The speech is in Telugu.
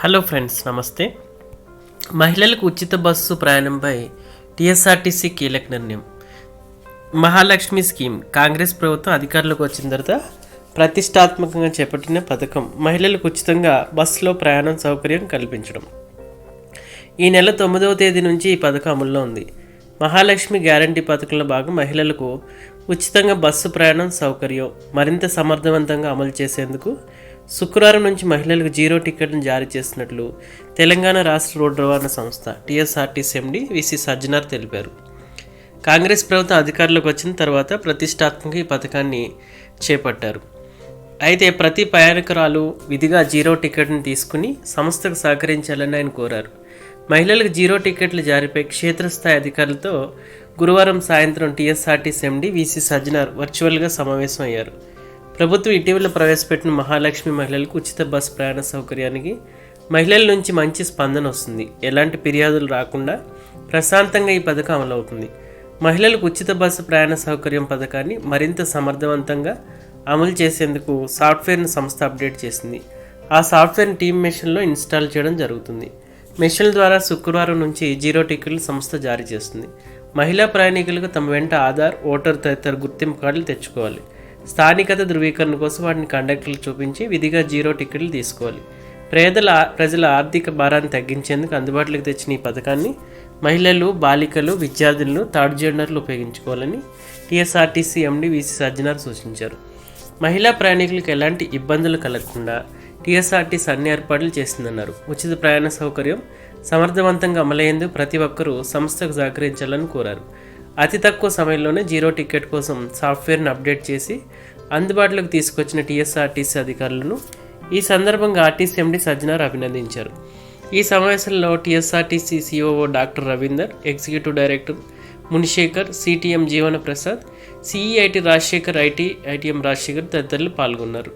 హలో ఫ్రెండ్స్ నమస్తే. మహిళలకు ఉచిత బస్సు ప్రయాణంపై టీఎస్ఆర్టీసీ కీలక నిర్ణయం. మహాలక్ష్మి స్కీమ్. కాంగ్రెస్ ప్రభుత్వం అధికారంలోకి వచ్చిన తర్వాత ప్రతిష్టాత్మకంగా చేపట్టిన పథకం మహిళలకు ఉచితంగా బస్సులో ప్రయాణం సౌకర్యం కల్పించడం. ఈ నెల తొమ్మిదవ తేదీ నుంచి ఈ పథకం అమల్లో ఉంది. మహాలక్ష్మి గ్యారంటీ పథకంలో భాగం మహిళలకు ఉచితంగా బస్సు ప్రయాణం సౌకర్యం మరింత సమర్థవంతంగా అమలు చేసేందుకు శుక్రవారం నుంచి మహిళలకు జీరో టికెట్ను జారీ చేసినట్లు తెలంగాణ రాష్ట్ర రోడ్డు రవాణా సంస్థ టీఎస్ఆర్టీసీ ఎండి విసి సజ్జనార్ తెలిపారు. కాంగ్రెస్ ప్రభుత్వం అధికారంలోకి వచ్చిన తర్వాత ప్రతిష్టాత్మక ఈ పథకాన్ని చేపట్టారు. అయితే ప్రతి ప్రయాణికురాలు విధిగా జీరో టికెట్ను తీసుకుని సంస్థకు సహకరించాలని ఆయన కోరారు. మహిళలకు జీరో టికెట్ల జారీపై క్షేత్రస్థాయి అధికారులతో గురువారం సాయంత్రం టీఎస్ఆర్టీసీ ఎండి విసి సజ్జనార్ వర్చువల్గా సమావేశం అయ్యారు ప్రభుత్వం ఇటీవల ప్రవేశపెట్టిన మహాలక్ష్మి మహిళలకు ఉచిత బస్ ప్రయాణ సౌకర్యానికి మహిళల నుంచి మంచి స్పందన వస్తుంది. ఎలాంటి ఫిర్యాదులు రాకుండా ప్రశాంతంగా ఈ పథకం అమలవుతుంది. మహిళలకు ఉచిత బస్సు ప్రయాణ సౌకర్యం పథకాన్ని మరింత సమర్థవంతంగా అమలు చేసేందుకు సాఫ్ట్వేర్ను సంస్థ అప్డేట్ చేసింది. ఆ సాఫ్ట్వేర్ని టీమ్ మెషిన్లో ఇన్స్టాల్ చేయడం జరుగుతుంది. మెషిన్ల ద్వారా శుక్రవారం నుంచి జీరో టికెట్లు సంస్థ జారీ చేస్తుంది. మహిళా ప్రయాణికులకు తమ వెంట ఆధార్ ఓటర్ తదితర గుర్తింపు కార్డులు తెచ్చుకోవాలి. స్థానికత ధృవీకరణ కోసం వాటిని కండక్టర్లు చూపించి విధిగా జీరో టికెట్లు తీసుకోవాలి. పేదల ప్రజల ఆర్థిక భారాన్ని తగ్గించేందుకు అందుబాటులోకి తెచ్చిన ఈ పథకాన్ని మహిళలు బాలికలు విద్యార్థులను థర్డ్ జెండర్లు ఉపయోగించుకోవాలని టీఎస్ఆర్టీసీ ఎండి విసి సజ్జనార్ సూచించారు. మహిళా ప్రయాణికులకు ఎలాంటి ఇబ్బందులు కలగకుండా టీఎస్ఆర్టీసీ అన్ని ఏర్పాట్లు చేసిందన్నారు. ఉచిత ప్రయాణ సౌకర్యం సమర్థవంతంగా అమలయ్యేందుకు ప్రతి ఒక్కరూ సంస్థకు సహకరించాలని కోరారు. అతి తక్కువ సమయంలోనే జీరో టికెట్ కోసం సాఫ్ట్వేర్ను అప్డేట్ చేసి అందుబాటులోకి తీసుకొచ్చిన టీఎస్ఆర్టీసీ అధికారులను ఈ సందర్భంగా ఆర్టీసీ ఎండి సజ్జనార్ అభినందించారు. ఈ సమావేశంలో TSRTC COO doctor Ravinder executive director Munishekar CTM Jeevana Prasad CEIT Rajasekhar IT ITM Rajasekhar తదితరులు పాల్గొన్నారు.